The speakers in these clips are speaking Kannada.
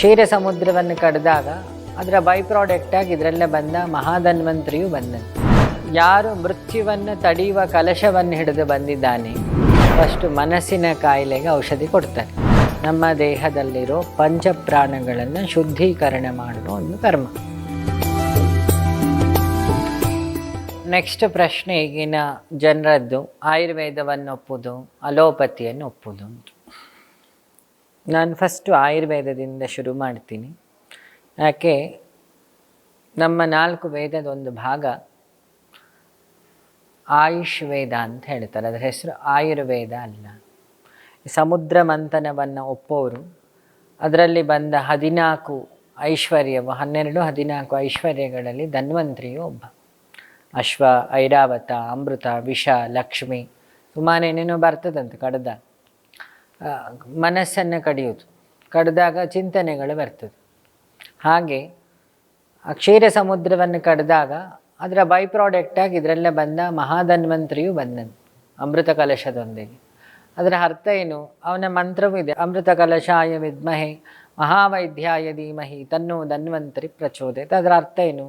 ಕ್ಷೀರ ಸಮುದ್ರವನ್ನು ಕಡಿದಾಗ ಅದರ ಬೈ ಪ್ರಾಡಕ್ಟ್ ಆಗಿ ಇದರಲ್ಲೇ ಬಂದ ಮಹಾಧನ್ವಂತರಿಯು ಬಂದನು. ಯಾರು ಮೃತ್ಯುವನ್ನು ತಡೆಯುವ ಕಲಶವನ್ನು ಹಿಡಿದು ಬಂದಿದ್ದಾನೆ ಫಸ್ಟ್ ಮನಸ್ಸಿನ ಕಾಯಿಲೆಗೆ ಔಷಧಿ ಕೊಡ್ತಾರೆ ನಮ್ಮ ದೇಹದಲ್ಲಿರೋ ಪಂಚಪ್ರಾಣಗಳನ್ನು ಶುದ್ಧೀಕರಣ ಮಾಡುವ ಒಂದು ಕರ್ಮ. ನೆಕ್ಸ್ಟ್ ಪ್ರಶ್ನೆ ಈಗಿನ ಜನರದ್ದು ಆಯುರ್ವೇದವನ್ನು ಒಪ್ಪುವುದು ಅಲೋಪತಿಯನ್ನು ಒಪ್ಪುವುದು ನಾನು ಫಸ್ಟು ಆಯುರ್ವೇದದಿಂದ ಶುರು ಮಾಡ್ತೀನಿ. ಯಾಕೆ, ನಮ್ಮ ನಾಲ್ಕು ವೇದದ ಒಂದು ಭಾಗ ಆಯುಷ್ ವೇದ ಅಂತ ಹೇಳ್ತಾರೆ. ಅದರ ಹೆಸರು ಆಯುರ್ವೇದ ಅಲ್ಲ. ಸಮುದ್ರ ಮಂಥನವನ್ನು ಒಪ್ಪೋರು. ಅದರಲ್ಲಿ ಬಂದ ಹದಿನಾಲ್ಕು ಐಶ್ವರ್ಯವು, ಹನ್ನೆರಡು ಹದಿನಾಲ್ಕು ಐಶ್ವರ್ಯಗಳಲ್ಲಿ ಧನ್ವಂತ್ರಿಯು ಒಬ್ಬ. ಅಶ್ವ, ಐರಾವತ, ಅಮೃತ, ವಿಷ, ಲಕ್ಷ್ಮಿ, ಸುಮಾರು ಏನೇನೋ ಬರ್ತದಂತೆ ಕಡದ. ಮನಸ್ಸನ್ನು ಕಡಿಯೋದು ಕಡಿದಾಗ ಚಿಂತನೆಗಳು ಬರ್ತದೆ. ಹಾಗೆ ಆ ಕ್ಷೀರ ಸಮುದ್ರವನ್ನು ಕಡಿದಾಗ ಅದರ ಬೈ ಪ್ರಾಡಕ್ಟಾಗಿ ಇದರಲ್ಲೇ ಬಂದ ಮಹಾಧನ್ವಂತರಿಯು ಬಂದನು ಅಮೃತ ಕಲಶದೊಂದಿಗೆ ಅದರ ಅರ್ಥ ಏನು? ಅವನ ಮಂತ್ರವೂ ಇದೆ ಅಮೃತ ಕಲಶಾಯ ವಿದ್ಮಹೆ, ಮಹಾವೈದ್ಯಾಯ ಧೀಮಹಿ, ತನ್ನೋ ಧನ್ವಂತರಿ ಪ್ರಚೋದಯತೆ. ಅದರ ಅರ್ಥ ಏನು?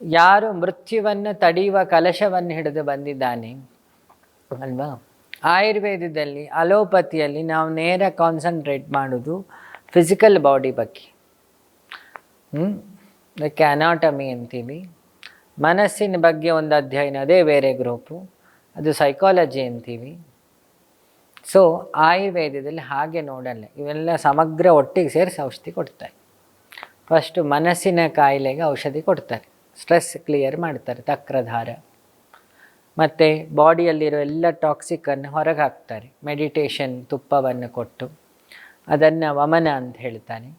ಯಾರು ಮೃತ್ಯುವನ್ನು ತಡೆಯುವ ಕಲಶವನ್ನು ಹಿಡಿದು ಬಂದಿದ್ದಾನೆ, ಅಲ್ವಾ? ಆಯುರ್ವೇದದಲ್ಲಿ, ಅಲೋಪತಿಯಲ್ಲಿ ನಾವು ನೇರ ಕಾನ್ಸಂಟ್ರೇಟ್ ಮಾಡೋದು ಫಿಸಿಕಲ್ ಬಾಡಿ ಬಗ್ಗೆ. ಹ್ಞೂ ಅದಕ್ಕೆ ಅನಾಟಮಿ ಅಂತೀವಿ. ಮನಸ್ಸಿನ ಬಗ್ಗೆ ಒಂದು ಅಧ್ಯಯನ, ಅದೇ ಬೇರೆ ಗ್ರೂಪು ಅದು ಸೈಕಾಲಜಿ ಅಂತೀವಿ. ಸೊ ಆಯುರ್ವೇದದಲ್ಲಿ ಹಾಗೆ ನೋಡಲ್ಲ. ಇವೆಲ್ಲ ಸಮಗ್ರ ಒಟ್ಟಿಗೆ ಸೇರಿಸಿ ಔಷಧಿ ಕೊಡ್ತಾರೆ. ಫಸ್ಟು ಮನಸ್ಸಿನ ಕಾಯಿಲೆಗೆ ಔಷಧಿ ಕೊಡ್ತಾರೆ. ಸ್ಟ್ರೆಸ್ ಕ್ಲಿಯರ್ ಮಾಡ್ತಾರೆ ತಕ್ರಧಾರ ಮತ್ತು ಬಾಡಿಯಲ್ಲಿರೋ ಎಲ್ಲ ಟಾಕ್ಸಿಕನ್ನು ಹೊರಗೆ ಹಾಕ್ತಾರೆ ಮೆಡಿಟೇಷನ್ ತುಪ್ಪವನ್ನು ಕೊಟ್ಟು. ಅದನ್ನು ವಮನ ಅಂತ ಹೇಳ್ತಾನೆ.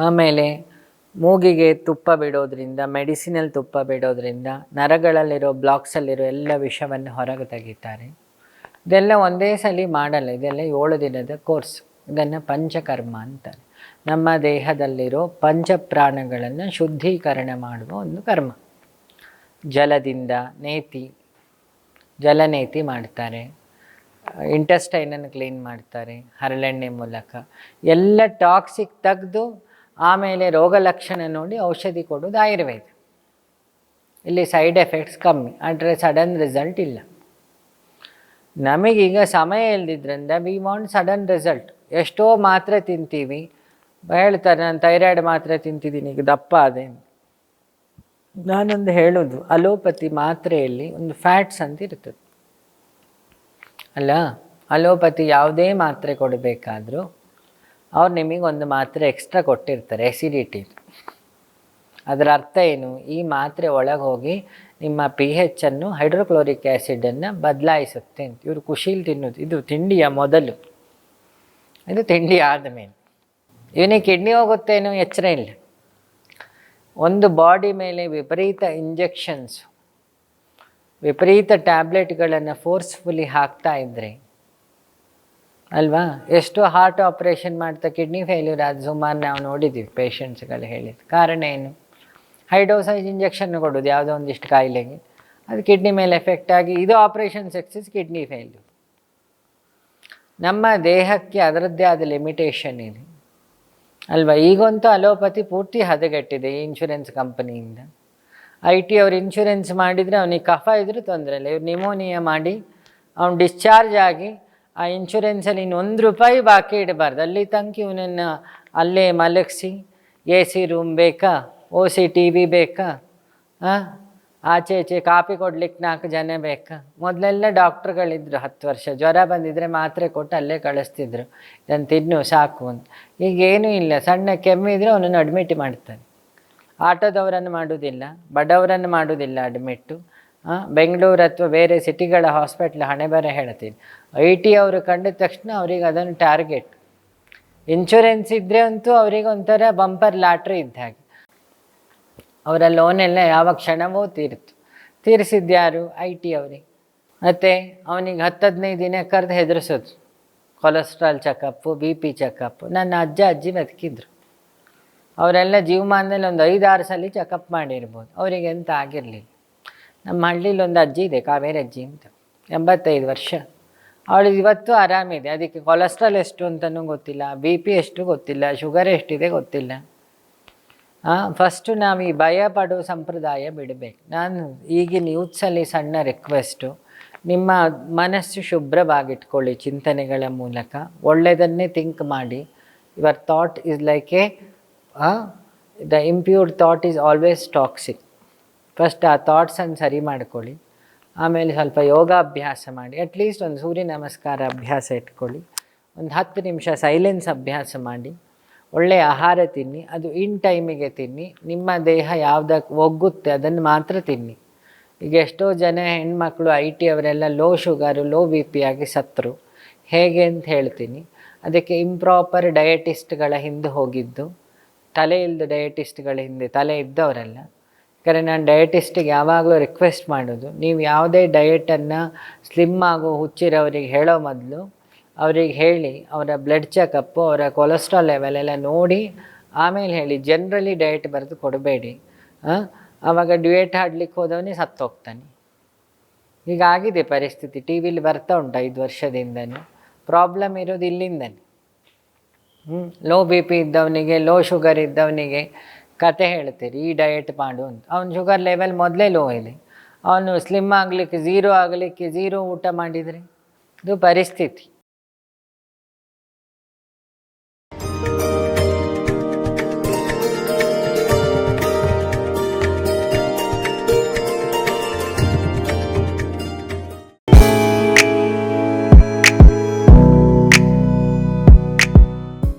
ಆಮೇಲೆ ಮೂಗಿಗೆ ತುಪ್ಪ ಬಿಡೋದ್ರಿಂದ, ಮೆಡಿಸಿನಲ್ ತುಪ್ಪ ಬಿಡೋದ್ರಿಂದ, ನರಗಳಲ್ಲಿರೋ, ಬ್ಲಾಕ್ಸಲ್ಲಿರೋ ಎಲ್ಲ ವಿಷವನ್ನು ಹೊರಗೆ ತೆಗಿತಾರೆ. ಇದೆಲ್ಲ ಒಂದೇ ಸಲ ಮಾಡಲ್ಲ. ಇದೆಲ್ಲ ಏಳು ದಿನದ ಕೋರ್ಸ್. ಇದನ್ನು ಪಂಚಕರ್ಮ ಅಂತಾರೆ. ನಮ್ಮ ದೇಹದಲ್ಲಿರೋ ಪಂಚಪ್ರಾಣಗಳನ್ನು ಶುದ್ಧೀಕರಣ ಮಾಡುವ ಒಂದು ಕರ್ಮ. ಜಲದಿಂದ ನೇತಿ, ಜಲನೇತಿ ಮಾಡ್ತಾರೆ. ಇಂಟೆಸ್ಟೈನನ್ನು ಕ್ಲೀನ್ ಮಾಡ್ತಾರೆ ಹರಳೆಣ್ಣೆ ಮೂಲಕ. ಎಲ್ಲ ಟಾಕ್ಸಿಕ್ ತೆಗೆದು ಆಮೇಲೆ ರೋಗ ಲಕ್ಷಣ ನೋಡಿ ಔಷಧಿ ಕೊಡೋದು ಆಯುರ್ವೇದ. ಇಲ್ಲಿ ಸೈಡ್ ಎಫೆಕ್ಟ್ಸ್ ಕಮ್ಮಿ, ಆದರೆ ಸಡನ್ ರಿಸಲ್ಟ್ ಇಲ್ಲ. ನಮಗೀಗ ಸಮಯ ಇಲ್ದಿದ್ರಿಂದ ವಿ ವಾಂಟ್ ಸಡನ್ ರಿಸಲ್ಟ್. ಎಷ್ಟೋ ಮಾತ್ರೆ ತಿಂತೀವಿ. ಹೇಳ್ತಾರೆ, ನಾನು ಥೈರಾಯ್ಡ್ ಮಾತ್ರೆ ತಿಂತಿದ್ದೀನಿ, ಈಗ ದಪ್ಪ ಅದೇ ನಾನೊಂದು ಹೇಳೋದು, ಅಲೋಪತಿ ಮಾತ್ರೆಯಲ್ಲಿ ಒಂದು ಫ್ಯಾಟ್ಸ್ ಅಂತ ಇರ್ತದೆ. ಅಲ್ಲ, ಅಲೋಪತಿ ಯಾವುದೇ ಮಾತ್ರೆ ಕೊಡಬೇಕಾದ್ರೂ ಅವ್ರು ನಿಮಗೆ ಒಂದು ಮಾತ್ರೆ ಎಕ್ಸ್ಟ್ರಾ ಕೊಟ್ಟಿರ್ತಾರೆ ಎಸಿಡಿಟಿ ಅದರ ಅರ್ಥ ಏನು? ಈ ಮಾತ್ರೆ ಒಳಗೆ ಹೋಗಿ ನಿಮ್ಮ ಪಿ ಹೆಚ್ಚನ್ನು ಹೈಡ್ರೋಕ್ಲೋರಿಕ್ ಆ್ಯಸಿಡನ್ನು ಬದಲಾಯಿಸುತ್ತೆ ಅಂತ. ಇವರು ಖುಷೀಲಿ ತಿನ್ನೋದು, ಇದು ತಿಂಡಿಯ ಮೊದಲು. ಇದು ತಿಂಡಿ ಆದಮೇಲೆ. ಇವನಿಗೆ ಕಿಡ್ನಿ ಹೋಗುತ್ತೇನೋ, ಎಚ್ಚರ ಇಲ್ಲ. ಒಂದು ಬಾಡಿ ಮೇಲೆ ವಿಪರೀತ ಇಂಜೆಕ್ಷನ್ಸ್, ವಿಪರೀತ ಟ್ಯಾಬ್ಲೆಟ್ಗಳನ್ನು ಫೋರ್ಸ್ಫುಲಿ ಹಾಕ್ತಾ ಇದ್ದರೆ ಅಲ್ವಾ? ಎಷ್ಟು ಹಾರ್ಟ್ ಆಪ್ರೇಷನ್ ಮಾಡ್ತಾ ಕಿಡ್ನಿ ಫೇಲ್ಯೂರ್ ಆದ ಸುಮಾರು ನಾವು ನೋಡಿದ್ದೀವಿ ಪೇಷಂಟ್ಸ್ಗಳು ಹೇಳಿದ್ದು ಕಾರಣ ಏನು? ಹೈ ಡೋಸೇಜ್ ಇಂಜೆಕ್ಷನ್ ಕೊಡೋದು, ಯಾವುದೋ ಒಂದಿಷ್ಟು ಕಾಯಿಲೆಗೆ. ಅದು ಕಿಡ್ನಿ ಮೇಲೆ ಎಫೆಕ್ಟ್ ಆಗಿ, ಇದು ಆಪ್ರೇಷನ್ ಸಕ್ಸಸ್, ಕಿಡ್ನಿ ಫೇಲ್ಯೂರ್. ನಮ್ಮ ದೇಹಕ್ಕೆ ಅದರದ್ದೇ ಆದ ಲಿಮಿಟೇಷನ್ ಇದೆ. ಅಲ್ವಾ? ಈಗಂತೂ ಅಲೋಪತಿ ಪೂರ್ತಿ ಹದಗೆಟ್ಟಿದೆ ಈ ಇನ್ಶೂರೆನ್ಸ್ ಕಂಪನಿಯಿಂದ ಐ ಟಿ ಅವ್ರು ಇನ್ಶೂರೆನ್ಸ್ ಮಾಡಿದರೆ ಅವನಿಗೆ ಕಫ ಇದ್ರೂ ತೊಂದರೆ ಇಲ್ಲ. ಇವ್ರು ನಿಮೋನಿಯಾ ಮಾಡಿ ಅವ್ನು ಡಿಸ್ಚಾರ್ಜ್ ಆಗಿ ಆ ಇನ್ಶೂರೆನ್ಸಲ್ಲಿ ಇನ್ನು ಒಂದು ರೂಪಾಯಿ ಬಾಕಿ ಇಡಬಾರ್ದು. ಅಲ್ಲಿ ತನಕ ಇವನನ್ನು ಅಲ್ಲೇ ಮಲಗಿಸಿ ಎ ಸಿ ರೂಮ್ ಬೇಕಾ? ಓ ಸಿ ಟಿ ವಿ ಬೇಕಾ? ಹಾಂ ಆಚೆ ಈಚೆ ಕಾಪಿ ಕೊಡ್ಲಿಕ್ಕೆ ನಾಲ್ಕು ಜನ ಬೇಕು. ಮೊದಲೆಲ್ಲ ಡಾಕ್ಟ್ರುಗಳಿದ್ರು ಹತ್ತು ವರ್ಷ. ಜ್ವರ ಬಂದಿದ್ರೆ ಮಾತ್ರೆ ಕೊಟ್ಟು ಅಲ್ಲೇ ಕಳಿಸ್ತಿದ್ರು. ಇದನ್ನು ತಿನ್ನು, ಸಾಕು ಅಂತ. ಈಗ ಏನೂ ಇಲ್ಲ. ಸಣ್ಣ ಕೆಮ್ಮಿದ್ರೆ ಅವನನ್ನು ಅಡ್ಮಿಟ್ ಮಾಡ್ತಾನೆ. ಆಟೋದವರನ್ನು ಮಾಡೋದಿಲ್ಲ ಬಡವರನ್ನು ಮಾಡೋದಿಲ್ಲ ಅಡ್ಮಿಟ್ಟು ಬೆಂಗಳೂರು ಅಥವಾ ಬೇರೆ ಸಿಟಿಗಳ ಹಾಸ್ಪಿಟ್ಲ್ ಹಣೆ ಬರ ಹೇಳ್ತೀನಿ. ಐ ಟಿ ಅವರು ಕಂಡ ತಕ್ಷಣ ಅವ್ರಿಗೆ ಅದನ್ನು ಟಾರ್ಗೆಟ್. ಇನ್ಶೂರೆನ್ಸ್ ಇದ್ದರೆ ಅಂತೂ ಅವರಿಗೆ ಒಂಥರ ಬಂಪರ್ ಲಾಟ್ರಿ ಇದ್ದ ಹಾಗೆ. ಅವರ ಲೋನೆಲ್ಲ ಯಾವ ಕ್ಷಣವೂ ತೀರಿತು. ತೀರಿಸಿದ್ಯಾರು ಐ ಟಿ ಅವರಿಗೆ ಮತ್ತು ಅವನಿಗೆ ಹತ್ತು ಹದಿನೈದು ದಿನ ಕರೆದು ಹೆದರಿಸೋದು. Cholesterol checkup, B P checkup, ನನ್ನ ಅಜ್ಜ ಅಜ್ಜಿ ಬದುಕಿದ್ರು. ಅವರೆಲ್ಲ ಜೀವಮಾನದಲ್ಲಿ ಒಂದು ಐದಾರು ಸಲ ಚೆಕಪ್ ಮಾಡಿರ್ಬೋದು. ಅವರಿಗೆ ಎಂತ ಆಗಿರಲಿಲ್ಲ. ನಮ್ಮ ಹಳ್ಳಿಲಿ ಒಂದು ಅಜ್ಜಿ ಇದೆ, ಕಾವೇರಿ ಅಜ್ಜಿ ಅಂತ. ಎಂಬತ್ತೈದು ವರ್ಷ. ಅವಳಿಗೆ ಇವತ್ತು ಆರಾಮಿದೆ. ಅದಕ್ಕೆ ಕೊಲೆಸ್ಟ್ರಾಲ್ ಎಷ್ಟು ಅಂತಲೂ ಗೊತ್ತಿಲ್ಲ, ಬಿ ಪಿ ಎಷ್ಟು ಗೊತ್ತಿಲ್ಲ, ಶುಗರ್ ಎಷ್ಟಿದೆ ಗೊತ್ತಿಲ್ಲ. ಫಸ್ಟು ನಾವು ಈ ಭಯ ಪಡೋ ಸಂಪ್ರದಾಯ ಬಿಡಬೇಕು. ನಾನು ಈಗಿನ ಯೂತ್ಸಲ್ಲಿ ಸಣ್ಣ ರಿಕ್ವೆಸ್ಟು ನಿಮ್ಮ ಮನಸ್ಸು ಶುಭ್ರವಾಗಿಟ್ಕೊಳ್ಳಿ ಚಿಂತನೆಗಳ ಮೂಲಕ. ಒಳ್ಳೆಯದನ್ನೇ ಥಿಂಕ್ ಮಾಡಿ. Your thought is like a the impure thought is always toxic first ಆ ಥಾಟ್ಸನ್ನು ಸರಿ ಮಾಡ್ಕೊಳ್ಳಿ. ಆಮೇಲೆ ಸ್ವಲ್ಪ ಯೋಗಾಭ್ಯಾಸ ಮಾಡಿ. ಅಟ್ಲೀಸ್ಟ್ ಒಂದು ಸೂರ್ಯ ನಮಸ್ಕಾರ ಅಭ್ಯಾಸ ಇಟ್ಕೊಳ್ಳಿ. ಒಂದು ಹತ್ತು ನಿಮಿಷ ಸೈಲೆನ್ಸ್ ಅಭ್ಯಾಸ ಮಾಡಿ. ಒಳ್ಳೆಯ ಆಹಾರ ತಿನ್ನಿ, ಅದು ಇನ್ ಟೈಮಿಗೆ ತಿನ್ನಿ, ನಿಮ್ಮ ದೇಹ ಯಾವುದಕ್ಕೆ ಒಗ್ಗುತ್ತೆ ಅದನ್ನು ಮಾತ್ರ ತಿನ್ನಿ. ಈಗ ಎಷ್ಟೋ ಜನ ಹೆಣ್ಮಕ್ಳು ಐ ಟಿ ಅವರೆಲ್ಲ low sugar low B P ಆಗಿ ಸತ್ತರು ಹೇಗೆ ಅಂತ ಹೇಳ್ತೀನಿ. ಅದಕ್ಕೆ ಇಂಪ್ರಾಪರ್ ಡಯಟಿಸ್ಟ್ಗಳ ಹಿಂದೆ ಹೋಗಿದ್ದು. ತಲೆ ಇಲ್ಲದ ಡಯಟಿಸ್ಟ್ಗಳ ಹಿಂದೆ ತಲೆ ಇದ್ದವರೆಲ್ಲ. ಯಾಕಂದರೆ ನಾನು ಡಯಟಿಸ್ಟಿಗೆ ಯಾವಾಗಲೂ ರಿಕ್ವೆಸ್ಟ್ ಮಾಡೋದು. ನೀವು ಯಾವುದೇ ಡಯೆಟನ್ನು ಸ್ಲಿಮ್ ಆಗೋ ಹುಚ್ಚಿರೋರಿಗೆ ಹೇಳೋ ಮೊದಲು ಅವ್ರಿಗೆ ಹೇಳಿ ಅವರ ಬ್ಲಡ್ ಚೆಕಪ್ಪು ಅವರ ಕೊಲೆಸ್ಟ್ರಾಲ್ ಲೆವೆಲ್ ಎಲ್ಲ ನೋಡಿ, ಆಮೇಲೆ ಹೇಳಿ ಜನ್ರಲಿ ಡಯಟ್ ಬರೆದು ಕೊಡಬೇಡಿ. ಆವಾಗ ಡ್ಯೂಯೇಟ್ ಆಡ್ಲಿಕ್ಕೆ ಹೋದವನೇ ಸತ್ತೋಗ್ತಾನೆ. ಈಗ ಆಗಿದೆ ಪರಿಸ್ಥಿತಿ. ಟಿ ವಿಲಿ ಬರ್ತಾ ಉಂಟು ಐದು ವರ್ಷದಿಂದನೂ. ಪ್ರಾಬ್ಲಮ್ ಇರೋದು ಇಲ್ಲಿಂದನೇ. ಹ್ಞೂ ಲೋ ಬಿ ಪಿ ಇದ್ದವನಿಗೆ ಲೋ ಶುಗರ್ ಇದ್ದವನಿಗೆ ಕತೆ ಹೇಳ್ತೀರಿ. ಈ ಡಯಟ್ ಮಾಡು ಅಂತ. ಅವ್ನ ಶುಗರ್ ಲೆವೆಲ್ ಮೊದಲೇ ಲೋ ಇದೆ. ಅವನು ಸ್ಲಿಮ್ ಆಗಲಿಕ್ಕೆ ಝೀರೋ ಆಗಲಿಕ್ಕೆ ಝೀರೋ ಊಟ ಮಾಡಿದರೆ? ಇದು ಪರಿಸ್ಥಿತಿ.